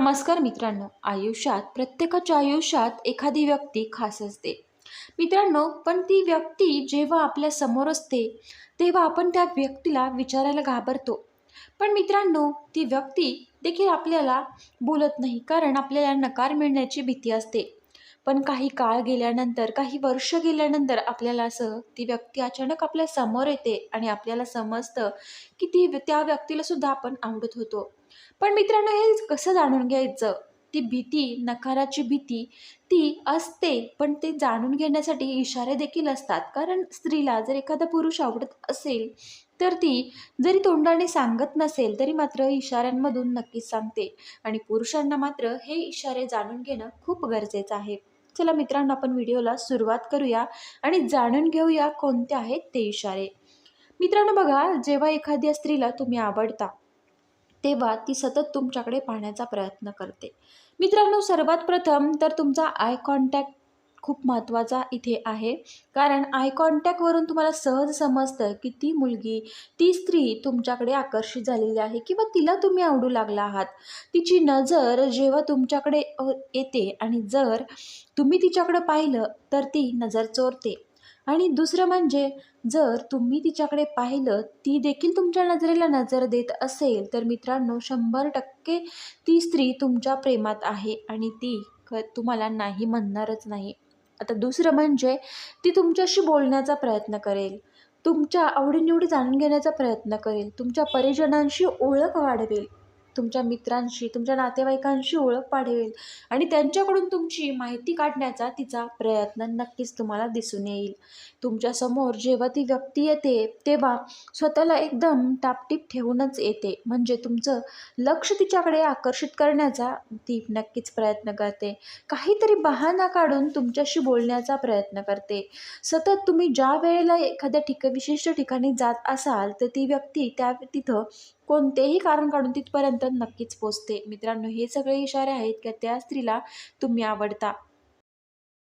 नमस्कार मित्रांनो आयुष्यात प्रत्येकाच्या आयुष्यात एखादी व्यक्ती खास असते. मित्रांनो पण ती व्यक्ती जेव्हा आपल्यासमोर असते तेव्हा आपण त्या व्यक्तीला विचारायला घाबरतो. पण मित्रांनो ती व्यक्ती देखील आपल्याला बोलत नाही कारण आपल्याला नकार मिळण्याची भीती असते. पण काही काळ गेल्यानंतर काही वर्ष गेल्यानंतर आपल्याला असं ती व्यक्ती अचानक आपल्यासमोर येते आणि आपल्याला समजतं की ती त्या व्यक्तीला सुद्धा आपण आवडत होतो. पण मित्रांनो हे कसं जाणून घ्यायचं? ती भीती नकाराची भीती ती असते पण ते जाणून घेण्यासाठी इशारे देखील असतात. कारण स्त्रीला जर एखादा पुरुष आवडत असेल तर ती जरी तोंडाने सांगत नसेल तरी मात्र इशाऱ्यांमधून नक्कीच सांगते. आणि पुरुषांना मात्र हे इशारे जाणून घेणं खूप गरजेचं आहे. चला मित्रांनो आपण व्हिडिओला सुरुवात करूया आणि जाणून घेऊया कोणते आहेत ते इशारे. मित्रांनो बघा जेव्हा एखाद्या स्त्रीला तुम्ही आवडता तेव्हा ती सतत तुमच्याकडे पाहण्याचा प्रयत्न करते. मित्रांनो सर्वात प्रथम तर तुमचा आय कॉन्टॅक्ट खूप महत्त्वाचा इथे आहे. कारण आय कॉन्टॅक्टवरून तुम्हाला सहज समजतं की ती मुलगी ती स्त्री तुमच्याकडे आकर्षित झालेली आहे किंवा तिला तुम्ही आवडू लागला आहात. तिची नजर जेव्हा तुमच्याकडे येते आणि जर तुम्ही तिच्याकडं पाहिलं तर ती नजर चोरते. आणि दुसरं म्हणजे जर तुम्ही तिच्याकडे पाहिलं ती देखील तुमच्या नजरेला नजर देत असेल तर मित्रांनो शंभर टक्के ती स्त्री तुमच्या प्रेमात आहे आणि ती क तुम्हाला नाही म्हणणारच नाही. आता दुसरं म्हणजे ती तुमच्याशी बोलण्याचा प्रयत्न करेल. तुमच्या आवडीनिवडी जाणून घेण्याचा प्रयत्न करेल. तुमच्या परिजनांशी ओळख वाढवेल. तुमच्या मित्रांशी तुमच्या नातेवाईकांशी ओळख वाढवेल आणि त्यांच्याकडून तुमची माहिती काढण्याचा तिचा प्रयत्न नक्कीच तुम्हाला दिसून येईल. तुमच्यासमोर जेव्हा ती व्यक्ती येते तेव्हा स्वतःला एकदम टापटीप ठेवूनच येते. म्हणजे तुमचं लक्ष तिच्याकडे आकर्षित करण्याचा ती नक्कीच प्रयत्न करते. काहीतरी बहाणा काढून तुमच्याशी बोलण्याचा प्रयत्न करते. सतत तुम्ही ज्या वेळेला एखाद्या ठिका विशिष्ट ठिकाणी जात असाल तर ती व्यक्ती त्या तिथं कोणतेही कारण काढून तिथपर्यंत नक्कीच पोचते. मित्रांनो हे सगळे इशारे आहेत की त्या स्त्रीला तुम्ही आवडता?